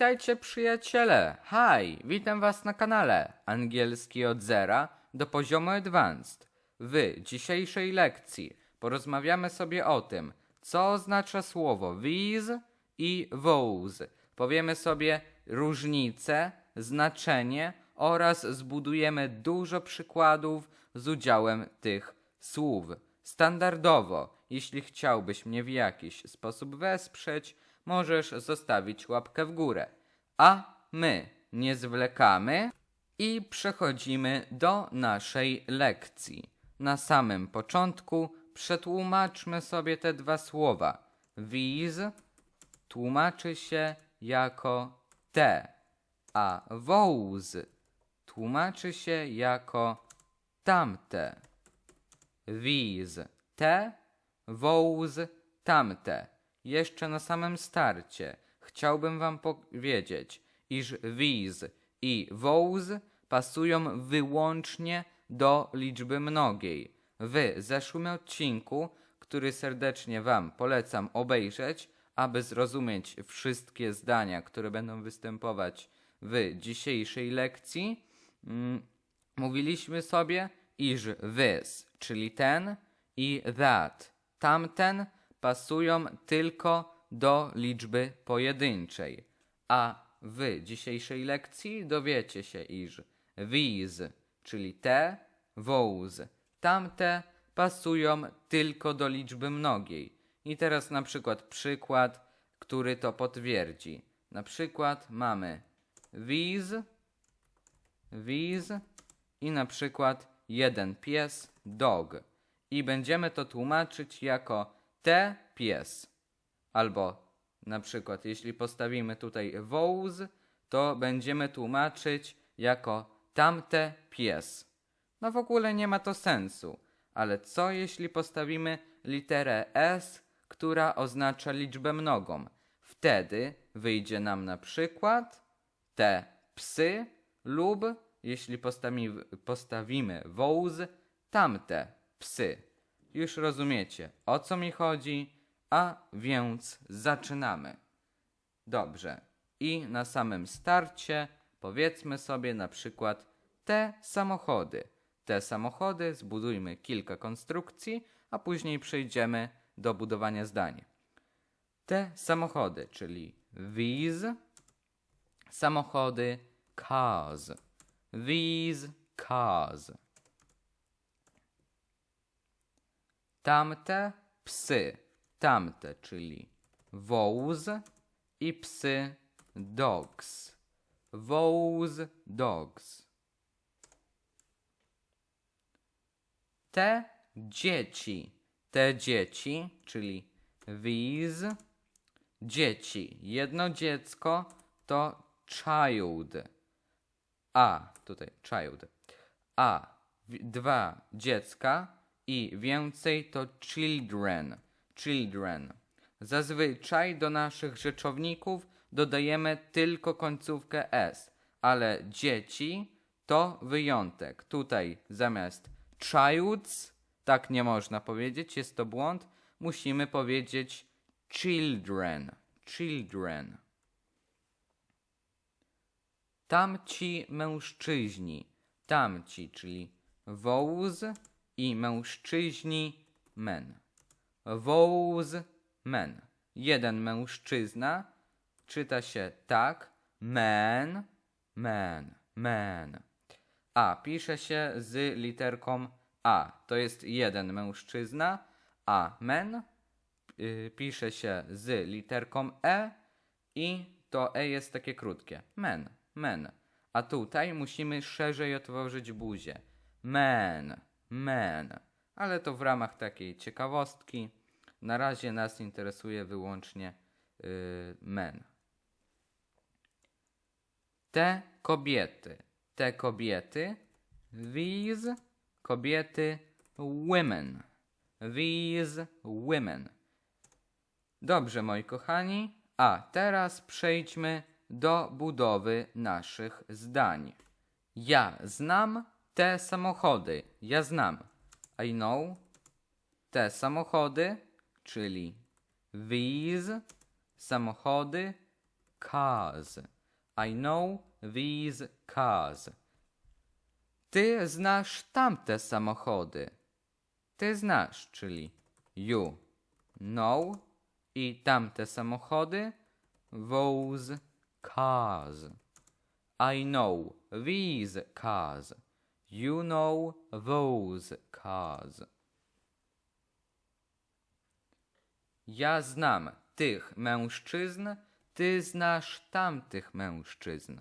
Witajcie przyjaciele! Hi! Witam was na kanale Angielski od zera do poziomu Advanced. W dzisiejszej lekcji porozmawiamy sobie o tym, co oznacza słowo these i those. Powiemy sobie różnice, znaczenie oraz zbudujemy dużo przykładów z udziałem tych słów. Standardowo, jeśli chciałbyś mnie w jakiś sposób wesprzeć, możesz zostawić łapkę w górę. A my nie zwlekamy i przechodzimy do naszej lekcji. Na samym początku przetłumaczmy sobie te dwa słowa. These tłumaczy się jako te, a those tłumaczy się jako tamte. These te, those tamte. Jeszcze na samym starcie chciałbym wam powiedzieć, iż these i those pasują wyłącznie do liczby mnogiej. W zeszłym odcinku, który serdecznie wam polecam obejrzeć, aby zrozumieć wszystkie zdania, które będą występować w dzisiejszej lekcji, mm, mówiliśmy sobie, iż this, czyli ten, i that, tamten, pasują tylko do liczby pojedynczej. A w dzisiejszej lekcji dowiecie się, iż these, czyli te, those, tamte, pasują tylko do liczby mnogiej. I teraz na przykład przykład, który to potwierdzi. Na przykład mamy these, these i na przykład jeden pies, dog. I będziemy to tłumaczyć jako te pies. Albo na przykład, jeśli postawimy tutaj those, to będziemy tłumaczyć jako tamte pies. No w ogóle nie ma to sensu. Ale co jeśli postawimy literę S, która oznacza liczbę mnogą? Wtedy wyjdzie nam na przykład te psy lub jeśli postawimy, postawimy those, tamte psy. Już rozumiecie o co mi chodzi, a więc zaczynamy. Dobrze. I na samym starcie powiedzmy sobie na przykład te samochody. Te samochody zbudujmy kilka konstrukcji, a później przejdziemy do budowania zdań. Te samochody, czyli these samochody, cars. These cars. Tamte psy. Tamte, czyli those i psy dogs. Those dogs. Te dzieci. Te dzieci, czyli these dzieci. Jedno dziecko to child. A, tutaj child. A dwa dziecka i więcej to children. Children. Zazwyczaj do naszych rzeczowników dodajemy tylko końcówkę s, ale dzieci to wyjątek. Tutaj zamiast childs, tak nie można powiedzieć, jest to błąd, musimy powiedzieć children. Children. Tamci mężczyźni. Tamci, czyli those i mężczyźni men. Those men. Jeden mężczyzna czyta się tak. Man, man, man. A pisze się z literką A. To jest jeden mężczyzna, a men y, pisze się z literką E i to E jest takie krótkie. Men, men. A tutaj musimy szerzej otworzyć buzię. Men, men. Ale to w ramach takiej ciekawostki. Na razie nas interesuje wyłącznie y, men. Te kobiety. Te kobiety. These kobiety. Women. These women. Dobrze, moi kochani. A teraz przejdźmy do budowy naszych zdań. Ja znam te samochody. Ja znam. I know te samochody, czyli these samochody cars. I know these cars. Ty znasz tamte samochody. Ty znasz, czyli you know i tamte samochody those cars. I know these cars. You know those cars. Ja znam tych mężczyzn, ty znasz tamtych mężczyzn.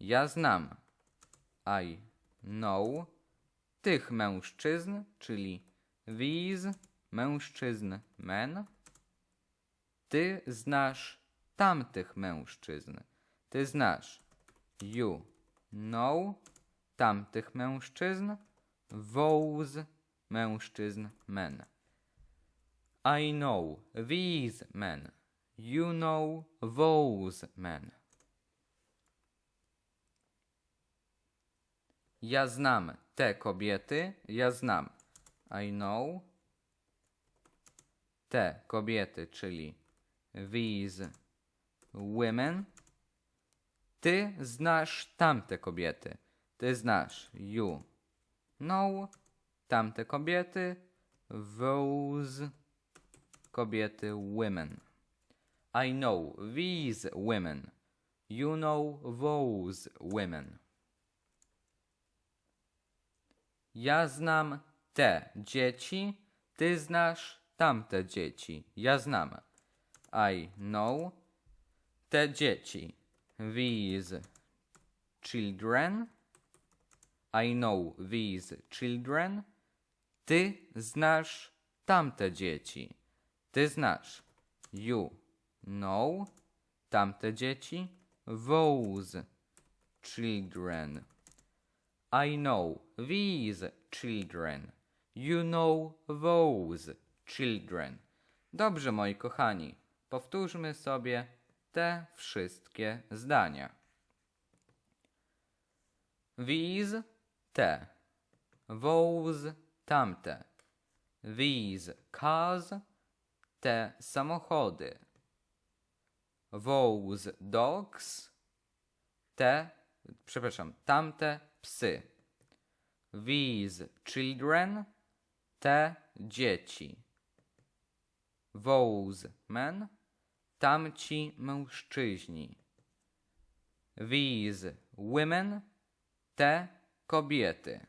Ja znam. I know tych mężczyzn, czyli these mężczyzn men. Ty znasz tamtych mężczyzn. Ty znasz. You know tamtych mężczyzn. Those mężczyzn men. I know these men. You know those men. Ja znam te kobiety. Ja znam. I know te kobiety, czyli these women. Ty znasz tamte kobiety. Ty znasz you know tamte kobiety. Those kobiety women. I know these women. You know those women. Ja znam te dzieci, ty znasz tamte dzieci. Ja znam. I know te dzieci. These children. I know these children. Ty znasz tamte dzieci. Ty znasz. You know tamte dzieci. Those children. I know these children. You know those children. Dobrze, moi kochani, powtórzmy sobie te wszystkie zdania. These, te. Those, tamte. These cars, te samochody. Those dogs, te, przepraszam, tamte psy. These children, te dzieci. Those men, tamci mężczyźni. These women, te kobiety.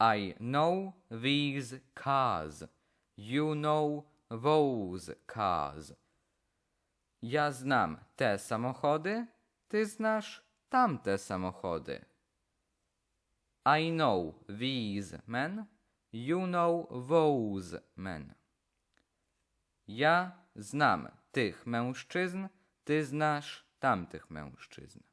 I know these cars. You know those cars. Ja znam te samochody, ty znasz tamte samochody. I know these men, you know those men. Ja znam tych mężczyzn, ty znasz tamtych mężczyzn.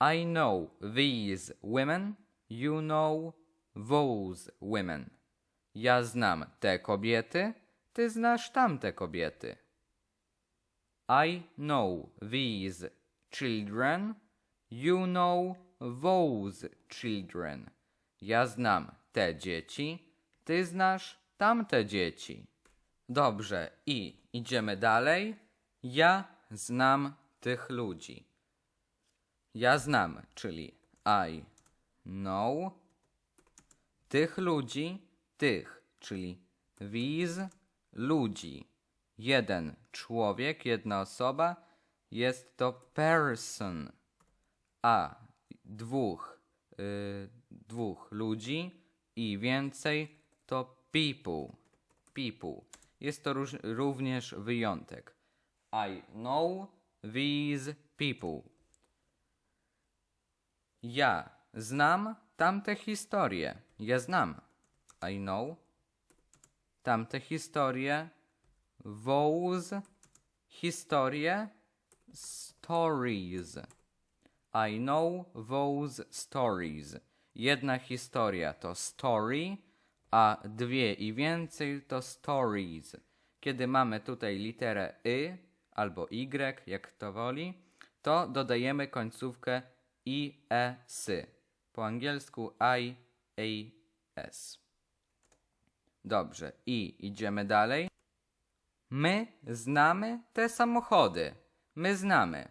I know these women, you know those women. Ja znam te kobiety, ty znasz tamte kobiety. I know these children, you know those children. Ja znam te dzieci, ty znasz tamte dzieci. Dobrze, i idziemy dalej. Ja znam tych ludzi. Ja znam, czyli I know tych ludzi, tych, czyli these ludzi. Jeden człowiek, jedna osoba jest to person, a dwóch, y, dwóch ludzi i więcej to people. People. Jest to również wyjątek. I know these people. Ja znam tamte historie. Ja znam. I know tamte historie. Those historie. Stories. I know those stories. Jedna historia to story, a dwie i więcej to stories. Kiedy mamy tutaj literę y albo y, jak kto woli, to dodajemy końcówkę i e sy. Po angielsku i a s. Dobrze, i idziemy dalej. My znamy te samochody. My znamy.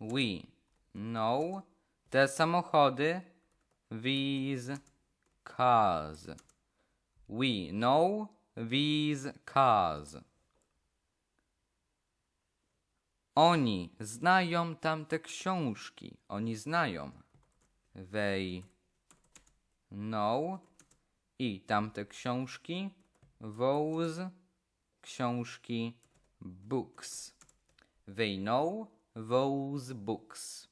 We know te samochody. These cars. We know these cars. Oni znają tamte książki. Oni znają. They know i tamte książki. Those książki. Books. They know those books.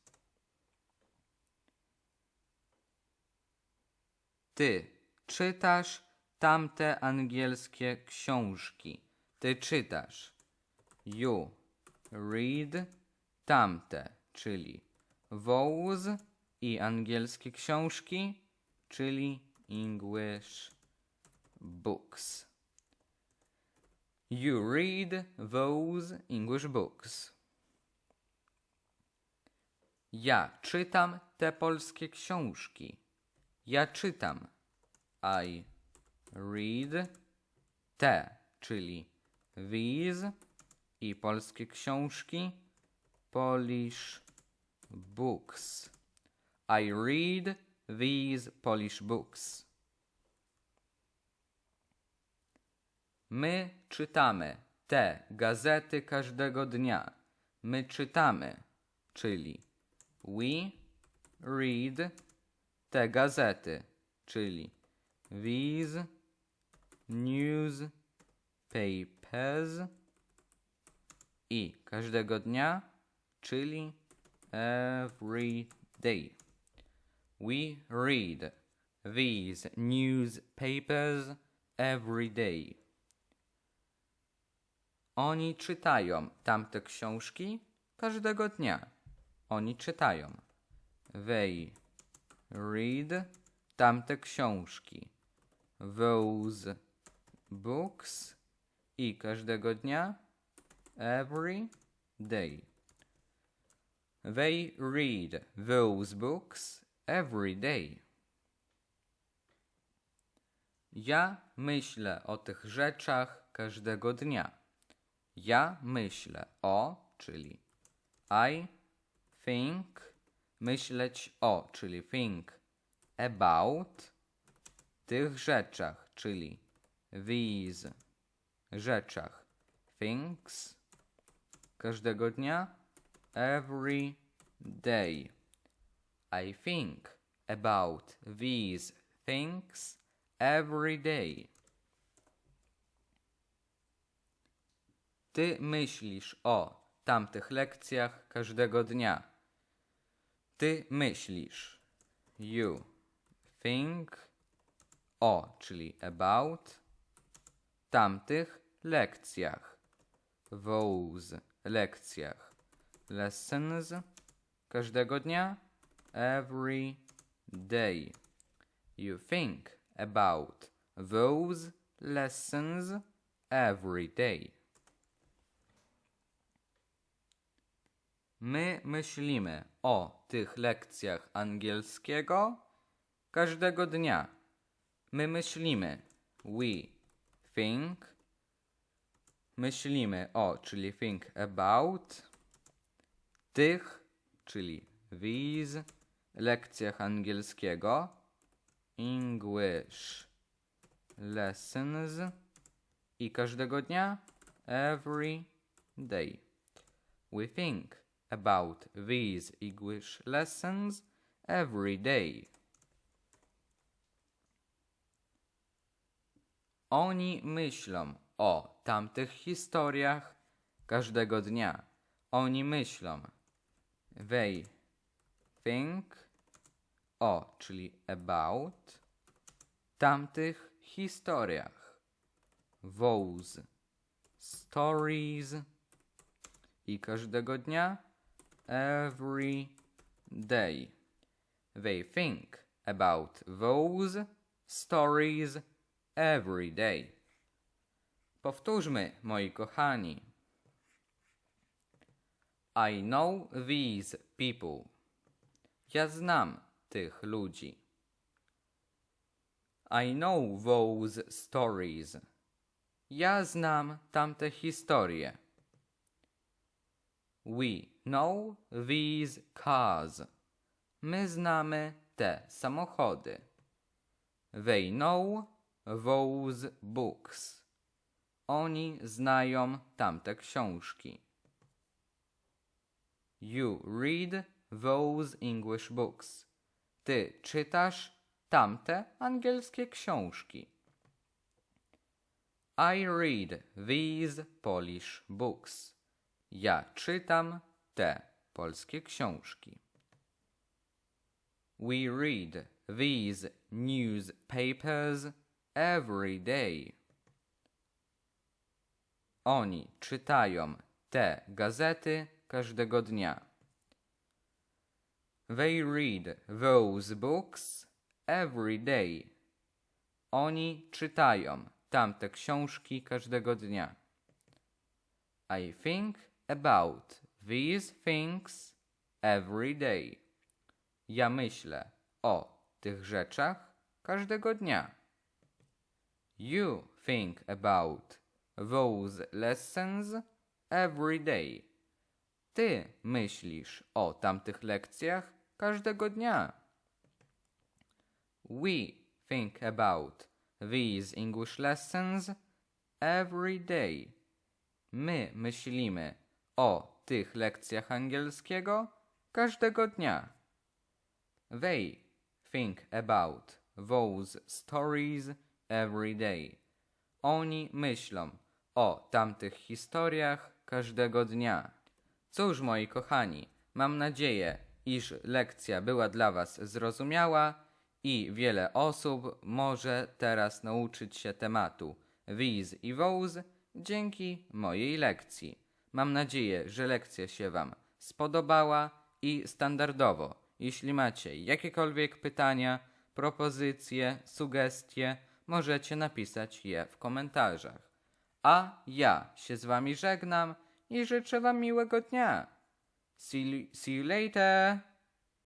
Ty czytasz tamte angielskie książki. Ty czytasz. You read tamte, czyli those i angielskie książki, czyli English books. You read those English books. Ja czytam te polskie książki. Ja czytam. I read te, czyli these i polskie książki. Polish books. I read these Polish books. My czytamy te gazety każdego dnia. My czytamy, czyli we read te gazety, czyli these newspapers i każdego dnia, czyli every day. We read these newspapers every day. Oni czytają tamte książki każdego dnia. Oni czytają. They read tamte książki. Those books i każdego dnia every day. They read those books every day. Ja myślę o tych rzeczach każdego dnia. Ja myślę o, czyli I think, myśleć o, czyli think about tych rzeczach, czyli these rzeczach, things każdego dnia, every day. I think about these things every day. Ty myślisz o tamtych lekcjach każdego dnia. Ty myślisz. You think o, czyli about tamtych lekcjach. Those lekcjach. Lessons każdego dnia. Every day. You think about those lessons every day. My myślimy o tych lekcjach angielskiego każdego dnia. My myślimy. We think. Myślimy o, czyli think about. Tych, czyli these, lekcjach angielskiego. English lessons. I każdego dnia. Every day. We think about these English lessons every day. Oni myślą o tamtych historiach każdego dnia. Oni myślą. They think o, czyli about tamtych historiach. Those stories i każdego dnia every day. They think about those stories every day. Powtórzmy, moi kochani. I know these people. Ja znam tych ludzi. I know those stories. Ja znam tamte historie. We know these cars. My znamy te samochody. They know those books. Oni znają tamte książki. You read those English books. Ty czytasz tamte angielskie książki. I read these Polish books. Ja czytam te polskie książki. We read these newspapers every day. Oni czytają te gazety każdego dnia. They read those books every day. Oni czytają tamte książki każdego dnia. I think about these things every day. Ja myślę o tych rzeczach każdego dnia. You think about those lessons every day. Ty myślisz o tamtych lekcjach każdego dnia. We think about these English lessons every day. My myślimy o tych lekcjach angielskiego każdego dnia. They think about those stories every day. Oni myślą o tamtych historiach każdego dnia. Cóż, moi kochani, mam nadzieję, iż lekcja była dla Was zrozumiała i wiele osób może teraz nauczyć się tematu these i those dzięki mojej lekcji. Mam nadzieję, że lekcja się Wam spodobała i standardowo, jeśli macie jakiekolwiek pytania, propozycje, sugestie, możecie napisać je w komentarzach. A ja się z Wami żegnam i życzę Wam miłego dnia. See, see you later!